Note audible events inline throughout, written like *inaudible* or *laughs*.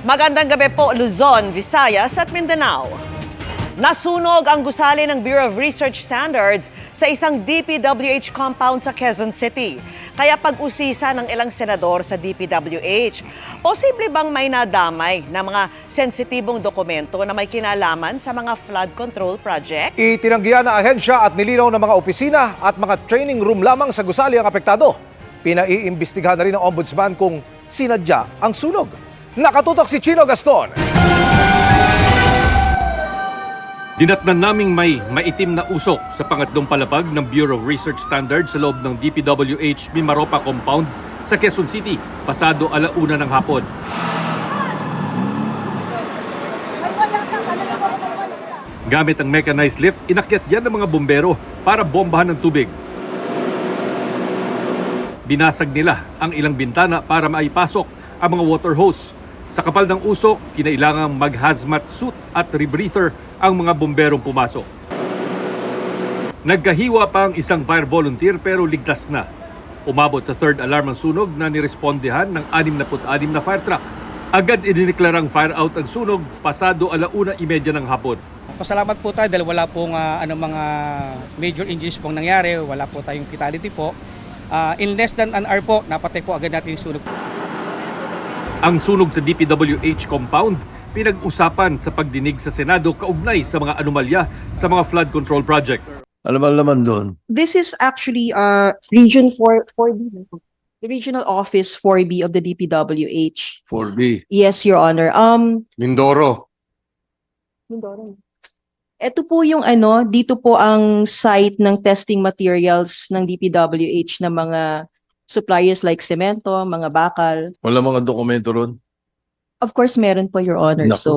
Magandang gabi po Luzon, Visayas at Mindanao. Nasunog ang gusali ng Bureau of Research Standards sa isang DPWH compound sa Quezon City. Kaya pag-usisa ng ilang senador sa DPWH, posible bang may nadamay na mga sensitibong dokumento na may kinalaman sa mga flood control project? Itinanggihan ng ahensya at nilinaw ng mga opisina at mga training room lamang sa gusali ang apektado. Pinaiimbestigahan na rin ng ombudsman kung sinadya ang sunog. Nakatutok si Chino Gaston. Dinatnan naming may maitim na usok sa pangatlong palapag ng Bureau of Research Standards sa loob ng DPWH Mimaropa Compound sa Quezon City, pasado alauna ng hapon. Gamit ang mechanized lift, inakyat yan ng mga bombero para bombahan ng tubig. Binasag nila ang ilang bintana para maipasok ang mga water hose. Sa kapal ng usok, kinailangang mag-hazmat suit at rebreather ang mga bomberong pumasok. Nagkahiwa pa ang isang fire volunteer pero ligtas na. Umabot sa third alarm ang sunog na nirespondehan ng 66 na fire truck. Agad idiniklarang fire out ang sunog pasado alauna imedya ng hapon. Pasalamat po tayo dahil wala pong ah, ano, mga major injuries pong nangyari, wala po tayong fatality po. Ah, in less than an hour po, napatay po agad natin yung sunog. Ang sunog sa DPWH compound pinag-usapan sa pagdinig sa Senado kaugnay sa mga anomalya sa mga flood control project. Ano ba naman doon? This is actually uh region 4 4B the regional office 4B of the DPWH. 4B. Yes, Your Honor. Um Mindoro. ito po yung ano, dito po ang site ng testing materials ng DPWH na mga suppliers like semento, mga bakal. Wala mga dokumento ron. Of course, meron po Your Honor. Naku. So,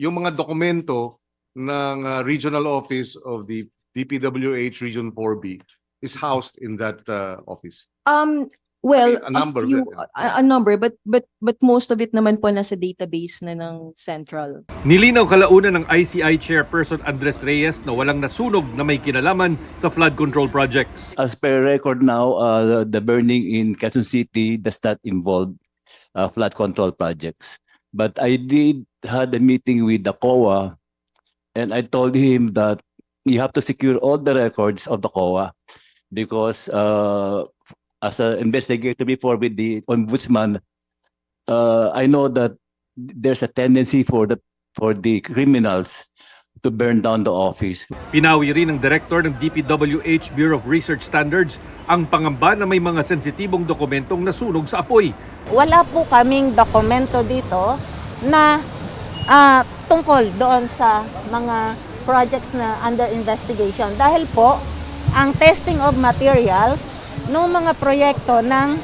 yung mga dokumento ng uh, regional office of the DPWH Region 4B is housed in that uh, office. um well, A number, few, yeah. a, a number but but but most of it naman po nasa database na ng central. Nilinaw kalauna ng ICI Chairperson Andres Reyes na walang nasunog na may kinalaman sa flood control projects. As per record now, uh, the burning in Quezon City does not involve uh, flood control projects. But I did had a meeting with the COA and I told him that you have to secure all the records of the COA because uh, as an investigator before with the ombudsman, uh, I know that there's a tendency for the for the criminals to burn down the office. Pinawi rin ng Director ng DPWH Bureau of Research Standards ang pangamba na may mga sensitibong dokumentong nasunog sa apoy. wala po kaming dokumento dito na ah, tungkol doon sa mga projects na under investigation. Dahil po, ang testing of materials ng mga proyekto ng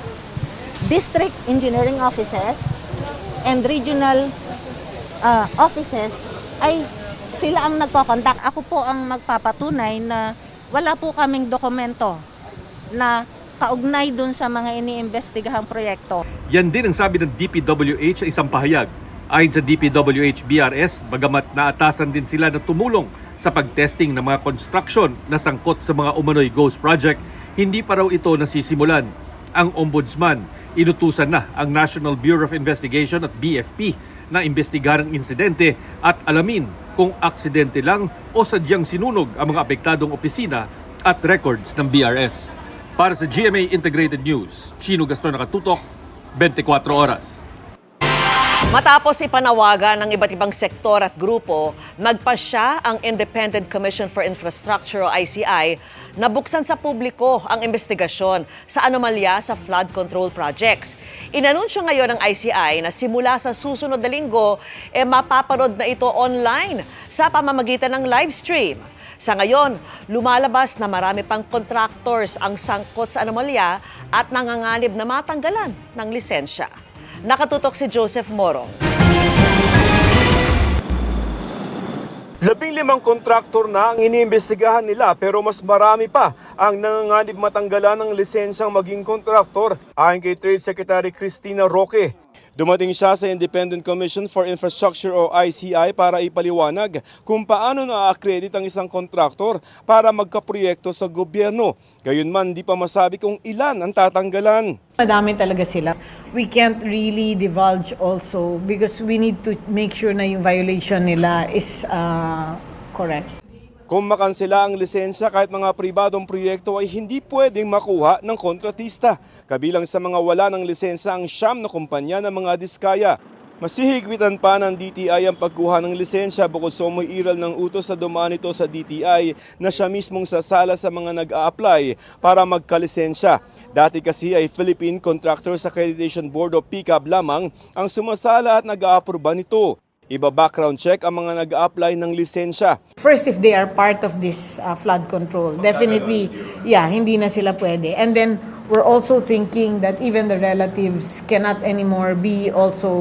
district engineering offices and regional ah, offices ay sila ang nagko-conduct. Ako po ang magpapatunay na wala po kaming dokumento na kaugnay dun sa mga iniimbestigahang proyekto. Yan din ang sabi ng DPWH sa isang pahayag. Ayon sa DPWH BRS, bagamat naatasan din sila na tumulong sa pagtesting ng mga construction na sangkot sa mga umano'y ghost project, hindi pa raw ito nasisimulan. Ang ombudsman, inutusan na ang National Bureau of Investigation at BFP na imbestigahan ang insidente at alamin kung aksidente lang o sadyang sinunog ang mga apektadong opisina at records ng BRS. Para sa GMA Integrated News, Chino Gaston Nakatutok, 24 oras. Matapos ipanawagan ng iba't ibang sektor at grupo, nagpasya ang Independent Commission for Infrastructure o ICI na buksan sa publiko ang investigasyon sa anomalya sa flood control projects. Inanunsyo ngayon ng ICI na simula sa susunod na linggo, eh mapapanood na ito online sa pamamagitan ng live stream. Sa ngayon, lumalabas na marami pang contractors ang sangkot sa anomalya at nanganganib na matanggalan ng lisensya. Nakatutok si Joseph Morong. Labing limang kontraktor na ang iniimbestigahan nila pero mas marami pa ang nanganganib matanggalan ng lisensyang maging kontraktor ayon kay Trade Secretary Christina Roque. Dumating siya sa Independent Commission for Infrastructure o ICI para ipaliwanag kung paano na-accredit ang isang kontraktor para magkaproyekto sa gobyerno. Gayunman, di pa masabi kung ilan ang tatanggalan. Madami talaga sila. we can't really divulge also because we need to make sure na yung violation nila is uh, correct. Kung makansela ang lisensya kahit mga pribadong proyekto ay hindi pwedeng makuha ng kontratista. Kabilang sa mga wala ng lisensya ang siyam na kumpanya ng mga diskaya. Masihigwitan pa ng DTI ang pagkuha ng lisensya bukod sa umiiral ng utos na dumaan ito sa DTI na siya mismong sasala sa mga nag-a-apply para magkalisensya. Dati kasi ay Philippine Contractors Accreditation Board o PCAB lamang ang sumasala at nag-a-aproba nito. Iba background check ang mga nag-a-apply ng lisensya. First, if they are part of this uh, flood control, definitely, yeah, hindi na sila pwede. And then, we're also thinking that even the relatives cannot anymore be also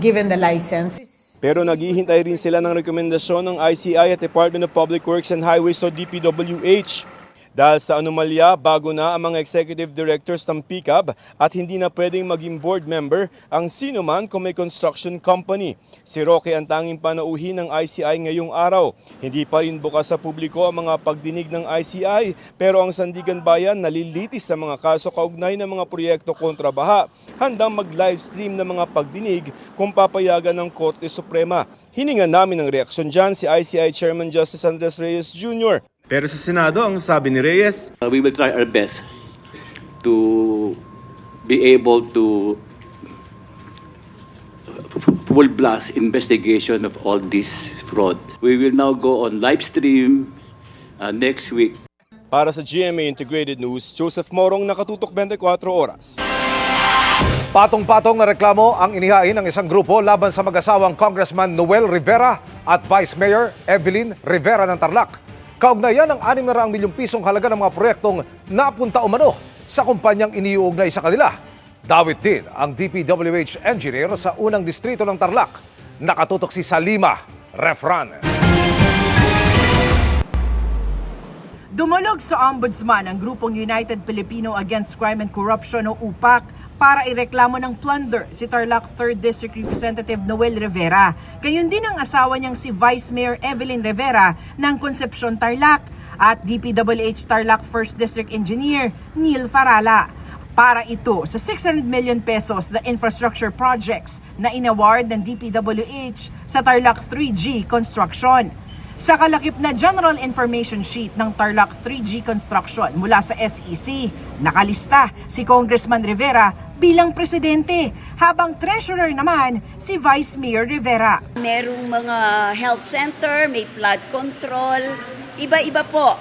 given the license. Pero naghihintay rin sila ng rekomendasyon ng ICI at Department of Public Works and Highways o DPWH. Dahil sa anomalya, bago na ang mga executive directors ng PICAB at hindi na pwedeng maging board member ang sino man kung may construction company. Si Roque ang tanging panauhin ng ICI ngayong araw. Hindi pa rin bukas sa publiko ang mga pagdinig ng ICI pero ang Sandigan Bayan nalilitis sa mga kaso kaugnay ng mga proyekto kontra baha. Handang mag-livestream ng mga pagdinig kung papayagan ng Korte Suprema. Hiningan namin ng reaksyon dyan si ICI Chairman Justice Andres Reyes Jr. Pero sa Senado, ang sabi ni Reyes, Uh, we will try our best to be able to full blast investigation of all this fraud. We will now go on live stream uh, next week para sa GMA Integrated News, Joseph Morong, nakatutok 24 oras. Patong-patong na reklamo ang inihain ng isang grupo laban sa mag-asawang Congressman Noel Rivera at Vice Mayor Evelyn Rivera ng Tarlac. Kaugnayan ng 600 milyong pisong halaga ng mga proyektong napunta umano sa kumpanyang iniuugnay sa kanila. Dawit din ang DPWH engineer sa unang distrito ng Tarlac. Nakatutok si Salima Refran. Dumulog sa ombudsman ang grupong United Filipino Against Crime and Corruption o UPAC para ireklamo ng plunder si Tarlac 3rd District Representative Noel Rivera. Gayun din ang asawa niyang si Vice Mayor Evelyn Rivera ng Concepcion Tarlac at DPWH Tarlac 1st District Engineer Neil Farala para ito sa 600 million pesos na infrastructure projects na inaward ng DPWH sa Tarlac 3G Construction. Sa kalakip na General Information Sheet ng Tarlac 3G Construction mula sa SEC, nakalista si Congressman Rivera bilang presidente, habang treasurer naman si Vice Mayor Rivera. Merong mga health center, may flood control, iba-iba po.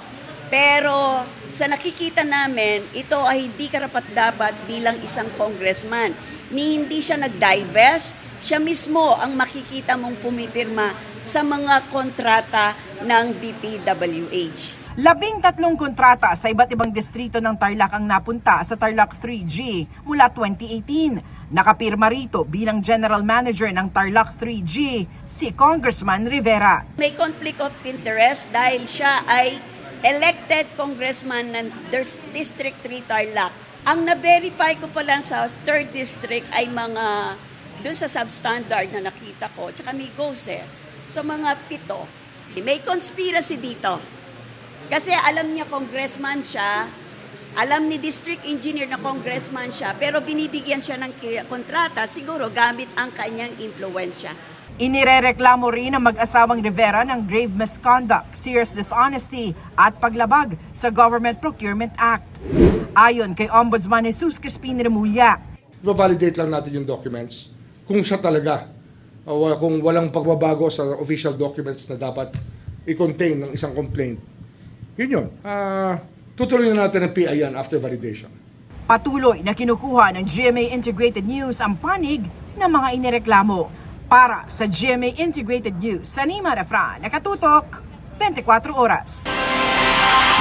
Pero sa nakikita namin, ito ay hindi karapat-dapat bilang isang congressman. Ni hindi siya nag-divest, siya mismo ang makikita mong pumipirma sa mga kontrata ng DPWH. Labing tatlong kontrata sa iba't ibang distrito ng Tarlac ang napunta sa Tarlac 3G mula 2018. Nakapirma rito bilang General Manager ng Tarlac 3G si Congressman Rivera. May conflict of interest dahil siya ay elected congressman ng Dis- District 3 Tarlac. Ang na-verify ko pa lang sa 3rd District ay mga doon sa substandard na nakita ko, tsaka may GOSE, so mga pito. May conspiracy dito. Kasi alam niya congressman siya, alam ni district engineer na congressman siya, pero binibigyan siya ng kontrata siguro gamit ang kanyang impluensya. Inirereklamo rin ng mag-asawang Rivera ng grave misconduct, serious dishonesty at paglabag sa Government Procurement Act. Ayon kay Ombudsman Jesus Crispin Remulla, validate lang natin yung documents kung siya talaga o kung walang pagbabago sa official documents na dapat i-contain ng isang complaint. Yun yun. Ah, tutuloy na natin ang PIN after validation. patuloy na kinukuha ng GMA Integrated News ang panig ng mga inireklamo. Para sa GMA Integrated News, Sanima Refran, nakatutok 24 oras.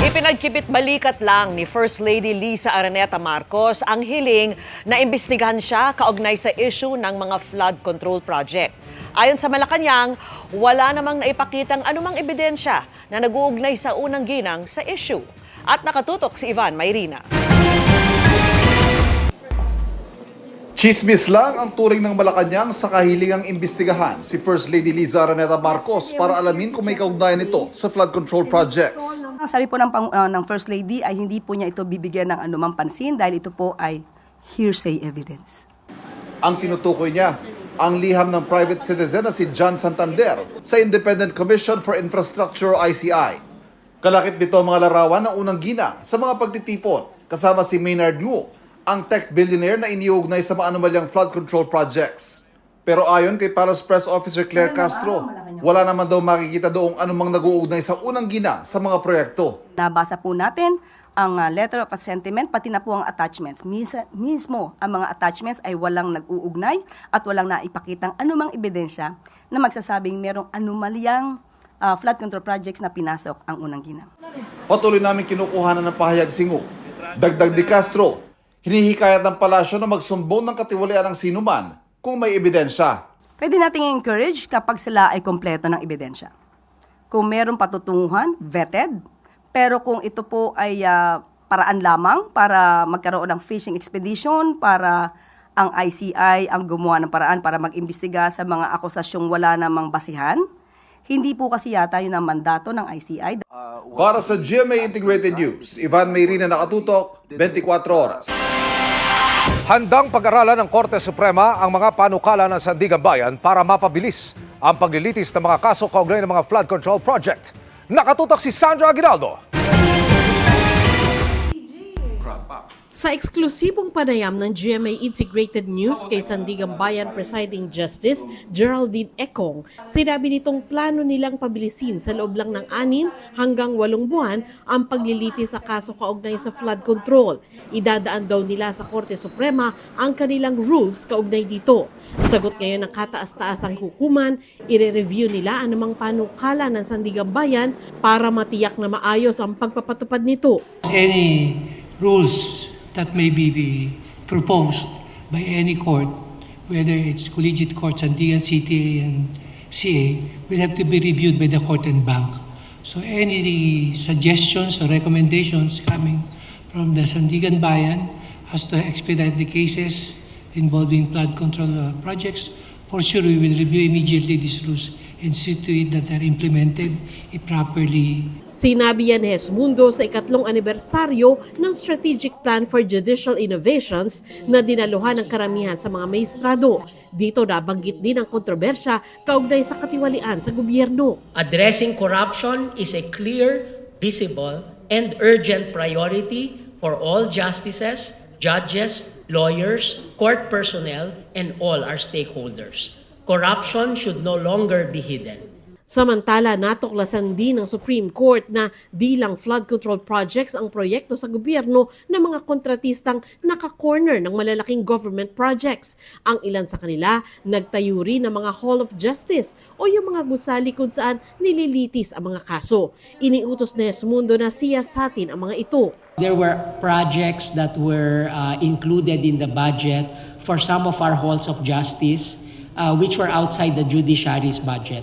Ipinagkibit balikat lang ni First Lady Lisa Araneta Marcos ang hiling na imbestigahan siya kaugnay sa issue ng mga flood control project. Ayon sa Malacanang, wala namang naipakitang anumang ebidensya na nag-uugnay sa unang ginang sa issue. At nakatutok si Ivan Mayrina. Chismis lang ang turing ng Malacanang sa kahilingang imbestigahan si First Lady Liza Araneta Marcos para alamin kung may kaugnayan ito sa flood control projects. Ang sabi po ng, ah, ng First Lady ay hindi po niya ito bibigyan ng anumang pansin dahil ito po ay hearsay evidence. Ang tinutukoy niya, ang liham ng private citizen na si John Santander sa Independent Commission for Infrastructure ICI. Kalakip nito mga larawan ng unang ginang sa mga pagtitipon kasama si Maynard Ngu, ang tech billionaire na iniugnay sa mga anomalyang flood control projects. Pero ayon kay Palace Press Officer Claire Castro, wala naman daw makikita doong anumang nag-uugnay sa unang ginang sa mga proyekto. Nabasa po natin ang uh, letter of assentment, pati na po ang attachments. Misa, mismo, ang mga attachments ay walang nag-uugnay at walang naipakitang anumang ebidensya na magsasabing merong anomalyang uh, flood control projects na pinasok ang unang ginang. Patuloy namin kinukuhanan ng pahayag si Ngu. Dagdag ni Castro, hinihikayat ng palasyo na magsumbong ng katiwalian ng sinuman kung may ebidensya. Pwede nating encourage kapag sila ay kompleto ng ebidensya. Kung merong patutunguhan, vetted, pero kung ito po ay ah, paraan lamang para magkaroon ng fishing expedition, para ang ICI ang gumawa ng paraan para mag-imbestiga sa mga akusasyong wala namang basihan, hindi po kasi yata yun ang mandato ng ICI. Para sa GMA Integrated News, Ivan Mayrina nakatutok, 24 oras. Handang pag-aralan ng Korte Suprema ang mga panukala ng Sandigan Bayan para mapabilis ang paglilitis ng mga kaso kaugnay ng mga flood control project. Nakatutok si Sandra Aguinaldo. Sa eksklusibong panayam ng GMA Integrated News kay Sandigan Bayan Presiding Justice Geraldine Ekong, sinabi nitong plano nilang pabilisin sa loob lang ng anim hanggang walong buwan ang paglilitis sa kaso kaugnay sa flood control. Idadaan daw nila sa Korte Suprema ang kanilang rules kaugnay dito. Sagot ngayon ng kataas-taasang hukuman, ire-review nila anumang panukala ng Sandigan Bayan para matiyak na maayos ang pagpapatupad nito. any rules that may be, be proposed by any court, whether it's collegiate courts, and CTA and CA, will have to be reviewed by the court and bank. So any suggestions or recommendations coming from the Sandigan Bayan as to expedite the cases involving flood control uh, projects, for sure we will review immediately these rules and see to it that they're implemented properly Sinabi yan ni Hesmundo sa ikatlong anibersaryo ng Strategic Plan for Judicial Innovations na dinaluhan ng karamihan sa mga maestrado. Dito nabanggit din ang kontrobersya kaugnay sa katiwalian sa gobyerno. Addressing corruption is a clear, visible, and urgent priority for all justices, judges, lawyers, court personnel, and all our stakeholders. Corruption should no longer be hidden. Samantala, natuklasan din ng Supreme Court na di lang flood control projects ang proyekto sa gobyerno ng mga kontratistang naka-corner ng malalaking government projects. Ang ilan sa kanila, nagtayo rin ng mga Hall of Justice o yung mga gusali kung saan nililitis ang mga kaso. Iniutos ni Hesmundo na siyasatin ang mga ito. There were projects that were uh, included in the budget for some of our halls of justice, uh, which were outside the judiciary's budget.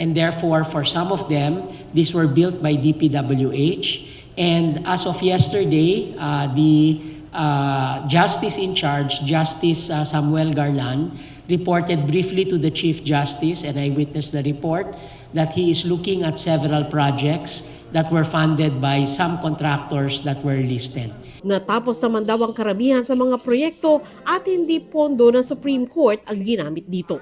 And therefore, for some of them, these were built by DPWH. And as of yesterday, uh, the uh, justice in charge, Justice uh, Samuel Garland, reported briefly to the Chief Justice, and I witnessed the report, that he is looking at several projects that were funded by some contractors that were listed. Natapos naman daw ang karamihan sa mga proyekto at hindi pondo ng Supreme Court ang ginamit dito.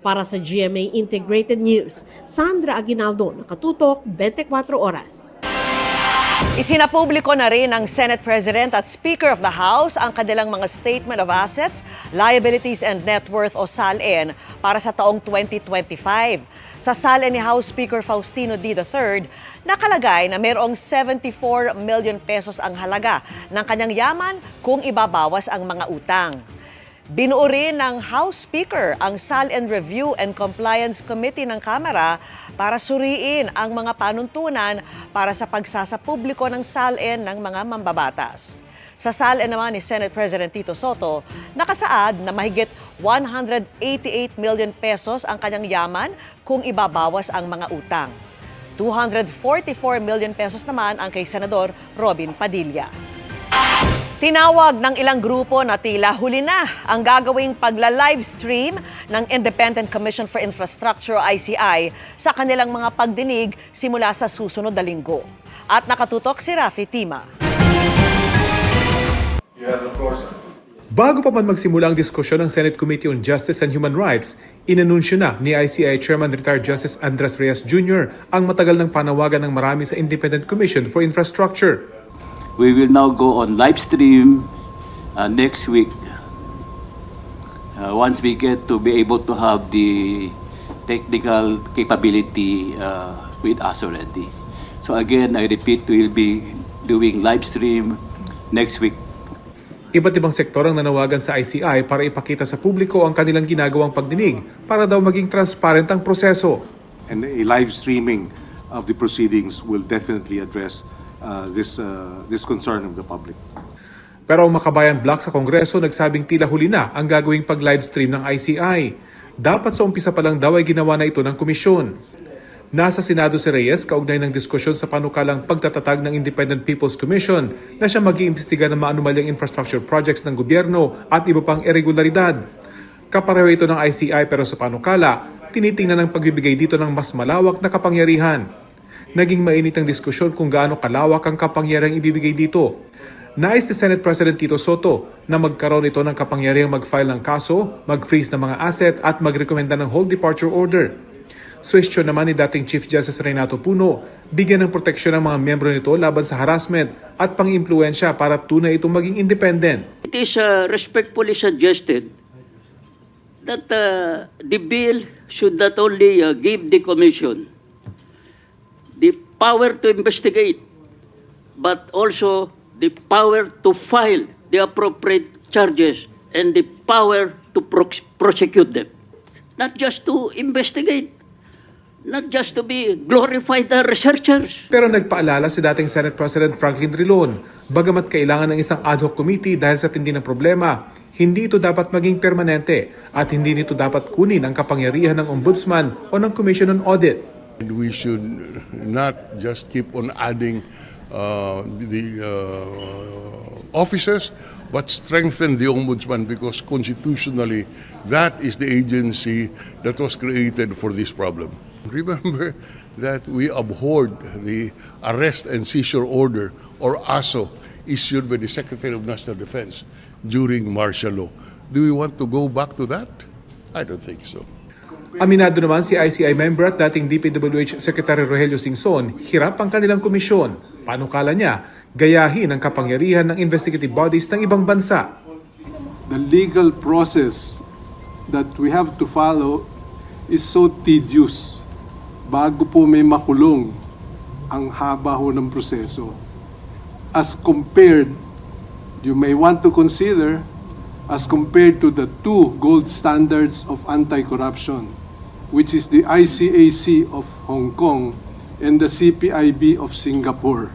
Para sa GMA Integrated News, Sandra Aguinaldo, nakatutok 24 oras. Isinapubliko na rin ng Senate President at Speaker of the House ang kanilang mga Statement of Assets, Liabilities and Net Worth o SALN para sa taong 2025. Sa SALN ni House Speaker Faustino D. III, nakalagay na mayroong 74 million pesos ang halaga ng kanyang yaman kung ibabawas ang mga utang. Binuo rin ng House Speaker ang SALN Review and Compliance Committee ng Kamara para suriin ang mga panuntunan para sa pagsasapubliko ng SALN ng mga mambabatas. Sa SALN naman ni Senate President Tito Soto, nakasaad na mahigit 188 million pesos ang kanyang yaman kung ibabawas ang mga utang. 244 million pesos naman ang kay Senador Robin Padilla. Tinawag ng ilang grupo na tila huli na ang gagawing pagla-livestream ng Independent Commission for Infrastructure ICI sa kanilang mga pagdinig simula sa susunod na linggo. At nakatutok si Rafi Tima. Bago pa man magsimula ang diskusyon ng Senate Committee on Justice and Human Rights, inanunsyo na ni ICI Chairman Retired Justice Andres Reyes Jr. ang matagal ng panawagan ng marami sa Independent Commission for Infrastructure. We will now go on live stream uh, next week. Uh, once we get to be able to have the technical capability uh, with us already. So again, I repeat, we'll be doing live stream next week. Iba't ibang sektor ang nanawagan sa ICI para ipakita sa publiko ang kanilang ginagawang pagdinig para daw maging transparent ang proseso. And a live streaming of the proceedings will definitely address uh, this, uh, this concern of the public. Pero ang Makabayan Block sa Kongreso nagsabing tila huli na ang gagawing pag-livestream ng ICI. Dapat sa umpisa pa lang daw ay ginawa na ito ng komisyon. Nasa Senado si Reyes kaugnay ng diskusyon sa panukalang pagtatatag ng Independent People's Commission na siya mag-iimbestiga ng maanumalyang infrastructure projects ng gobyerno at iba pang irregularidad. Kapareho ito ng ICI pero sa panukala, tinitingnan ng pagbibigay dito ng mas malawak na kapangyarihan. Naging mainit ang diskusyon kung gaano kalawak ang kapangyarihang ibibigay dito. Nais ni Senate President Tito Soto na magkaroon ito ng kapangyarihang mag-file ng kaso, mag-freeze ng mga asset at magrekomenda ng whole departure order. Suwestyon naman ni dating Chief Justice Renato Puno, bigyan ng proteksyon ng mga miyembro nito laban sa harassment at pang-impluensya para tunay itong maging independent. It is uh, respectfully suggested that uh, the bill should not only uh, give the commission power to investigate, but also the power to file the appropriate charges and the power to prosecute them. Not just to investigate, not just to be glorified uh, researchers. Pero nagpaalala si dating Senate President Franklin Drilon, bagamat kailangan ng isang ad hoc committee dahil sa tindi ng problema, hindi ito dapat maging permanente at hindi nito dapat kunin ang kapangyarihan ng ombudsman o ng Commission on Audit. And we should not just keep on adding uh, the uh, officers, but strengthen the ombudsman because constitutionally, that is the agency that was created for this problem. *laughs* Remember that we abhorred the arrest and seizure order, or ASO, issued by the Secretary of National Defense during martial law. Do we want to go back to that? I don't think so. Aminado naman si ICI member at dating DPWH Secretary Rogelio Singson, hirap ang kanilang komisyon. Panukala niya, gayahin ang kapangyarihan ng investigative bodies ng ibang bansa. the legal process that we have to follow is so tedious. Bago po may makulong, ang haba ho ng proseso. As compared, you may want to consider, as compared to the two gold standards of anti-corruption, which is the ICAC of Hong Kong and the CPIB of Singapore.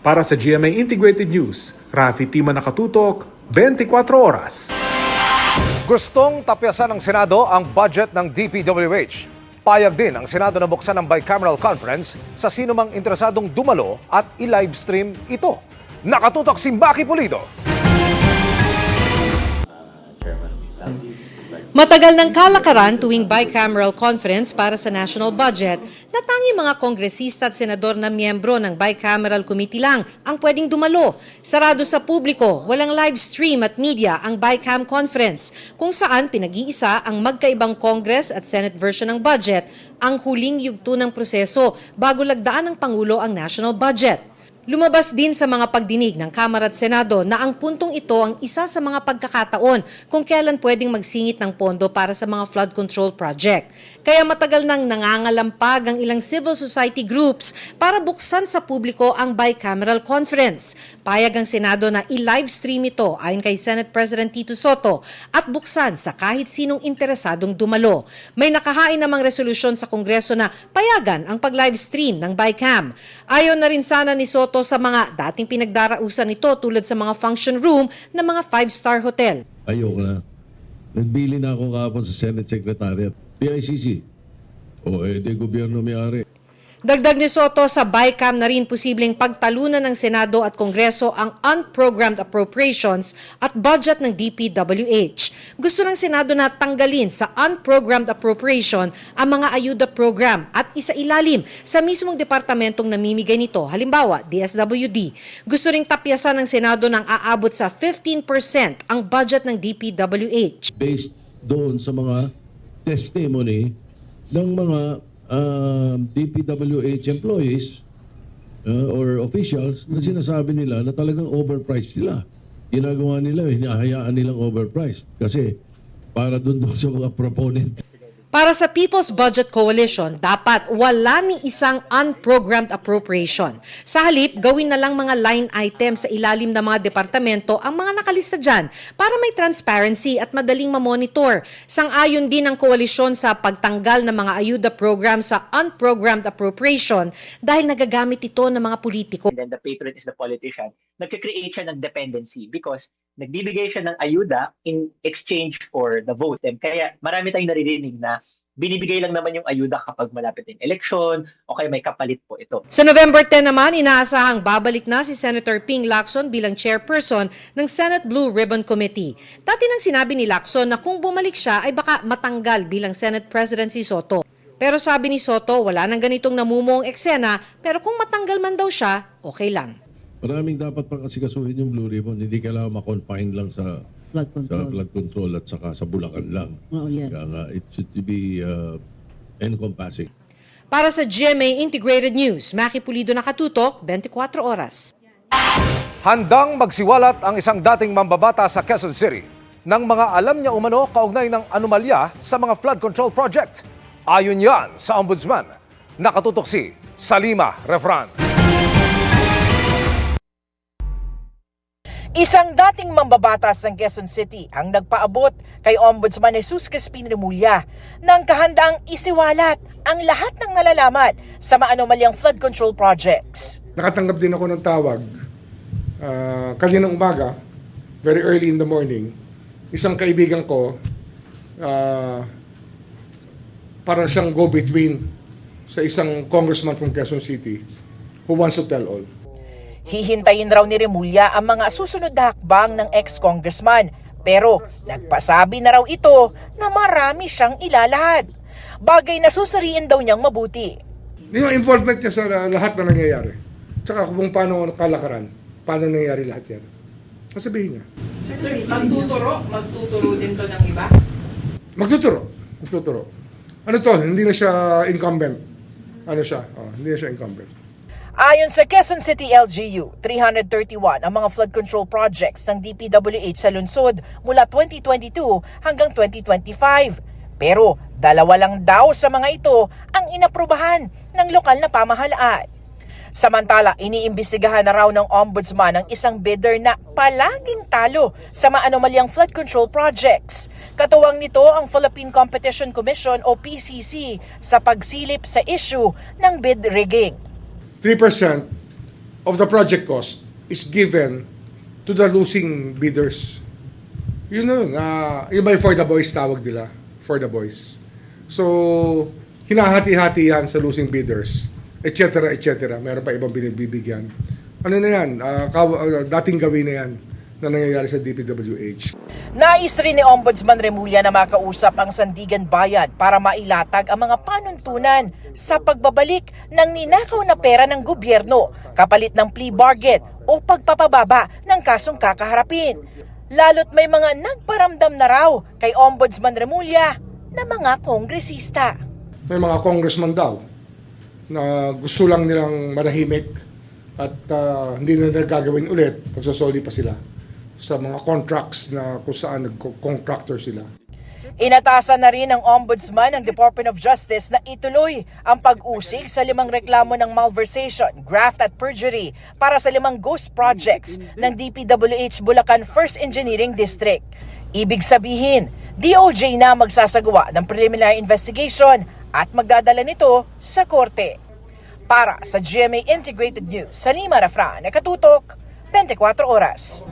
Para sa GMA Integrated News, Rafi Tima nakatutok, 24 oras. Gustong tapyasan ng Senado ang budget ng DPWH. Payag din ang Senado na buksan ng bicameral conference sa sino mang interesadong dumalo at i-livestream ito. Nakatutok si Mbaki Pulido. Matagal ng kalakaran tuwing bicameral conference para sa national budget na tanging mga kongresista at senador na miyembro ng bicameral committee lang ang pwedeng dumalo. Sarado sa publiko, walang live stream at media ang bicam conference kung saan pinag-iisa ang magkaibang Congress at Senate version ng budget ang huling yugto ng proseso bago lagdaan ng Pangulo ang national budget. Lumabas din sa mga pagdinig ng Kamara at Senado na ang puntong ito ang isa sa mga pagkakataon kung kailan pwedeng magsingit ng pondo para sa mga flood control project. Kaya matagal nang nangangalampag ang ilang civil society groups para buksan sa publiko ang bicameral conference. Payag ang Senado na i-live stream ito ayon kay Senate President Tito Soto at buksan sa kahit sinong interesadong dumalo. May nakahain namang resolusyon sa Kongreso na payagan ang pag-live stream ng BICAM. Ayon na rin sana ni Soto sa mga dating pinagdarausan nito tulad sa mga function room ng mga five-star hotel. Ayoko na. Nagbili na ako kahapon sa Senate Secretariat. PICC. O eh, di gobyerno may-ari. Dagdag ni Soto sa BICAM na rin posibleng pagtalunan ng Senado at Kongreso ang unprogrammed appropriations at budget ng DPWH. Gusto ng Senado na tanggalin sa unprogrammed appropriation ang mga ayuda program at isa ilalim sa mismong departamentong namimigay nito, halimbawa DSWD. Gusto ring tapyasan ng Senado ng aabot sa 15% ang budget ng DPWH. Based doon sa mga testimony ng mga uh, DPWH employees uh, or officials na sinasabi nila na talagang overpriced sila. Ginagawa nila, hinahayaan nilang overpriced. Kasi para dun doon sa mga proponent Para sa People's Budget Coalition, dapat wala ni isang unprogrammed appropriation. Sa halip, gawin na lang mga line items sa ilalim ng mga departamento ang mga nakalista dyan para may transparency at madaling mamonitor. Sang-ayon din ang koalisyon sa pagtanggal ng mga ayuda program sa unprogrammed appropriation dahil nagagamit ito ng mga politiko. and then the patron is the politician, nagka-create siya ng dependency because nagbibigay siya ng ayuda in exchange for the vote. And kaya marami tayong naririnig na binibigay lang naman yung ayuda kapag malapit yung election o kaya may kapalit po ito. Sa November 10 naman, inaasahang babalik na si Senator Ping Lacson bilang chairperson ng Senate Blue Ribbon Committee. Dati nang sinabi ni Lacson na kung bumalik siya ay baka matanggal bilang Senate President si Soto. Pero sabi ni Soto, wala nang ganitong namumuong eksena, pero kung matanggal man daw siya, okay lang. Maraming dapat pang asikasuhin yung Blue Ribbon. Hindi kailangan ma-confine lang sa Flood sa control. flood control at saka sa Bulacan lang. Oh, yes. Kaya nga, it should be uh, encompassing. Para sa GMA Integrated News, Maki Pulido nakatutok, 24 oras. Handang magsiwalat ang isang dating mambabata sa Quezon City ng mga alam niya umano kaugnay ng anomalya sa mga flood control project. Ayon yan sa Ombudsman. Nakatutok si Salima Refran. Isang dating mambabatas ng Quezon City ang nagpaabot kay Ombudsman Jesus Crispin Remulla ng kahandaang isiwalat ang lahat ng nalalaman sa maanomalyang flood control projects. Nakatanggap din ako ng tawag ah, kaninang umaga, very early in the morning. Isang kaibigan ko, ah, parang siyang go-between sa isang congressman from Quezon City who wants to tell all. Hihintayin raw ni Remulla ang mga susunod na hakbang ng ex-congressman pero nagpasabi na raw ito na marami siyang ilalahad. Bagay na susuriin daw niyang mabuti. Yung involvement niya sa lahat na nangyayari. Tsaka kung paano kalakaran, paano nangyayari lahat yan. Masabihin niya. Sir, magtuturo? Magtuturo din to ng iba? Magtuturo. Magtuturo. Ano to? Hindi na siya incumbent. Ano siya? Oh, hindi na siya incumbent. Ayon sa Quezon City LGU, 331 ang mga flood control projects ng DPWH sa lungsod mula 2022 hanggang 2025. Pero dalawa lang daw sa mga ito ang inaprubahan ng lokal na pamahalaan. Samantala, iniimbestigahan na raw ng ombudsman ang isang bidder na palaging talo sa maanomalyang flood control projects. Katuwang nito ang Philippine Competition Commission o PCC sa pagsilip sa issue ng bid rigging. 3% of the project cost is given to the losing bidders. Yun na yun. Uh, yun ba yung for the boys tawag nila? For the boys. So, hinahati-hati yan sa losing bidders, etc. etc. Meron pa ibang binibigyan. Ano na yan? Ah, dating gawin na yan na nangyayari sa DPWH. Nais rin ni Ombudsman Remulla na makausap ang Sandigan Bayan para mailatag ang mga panuntunan sa pagbabalik ng ninakaw na pera ng gobyerno kapalit ng plea bargain o pagpapababa ng kasong kakaharapin. Lalo't may mga nagparamdam na raw kay Ombudsman Remulla na mga kongresista. May mga congressman daw na gusto lang nilang manahimik at ah, hindi na nila gagawin ulit pagsasoli pa sila sa mga contracts na kung saan nag-contractor sila. Inatasan na rin ng Ombudsman ng Department of Justice na ituloy ang pag-usig sa limang reklamo ng malversation, graft at perjury para sa limang ghost projects ng DPWH Bulacan First Engineering District. Ibig sabihin, DOJ na magsasagawa ng preliminary investigation at magdadala nito sa korte. Para sa GMA Integrated News, Salima Rafran, nakatutok, 24 oras.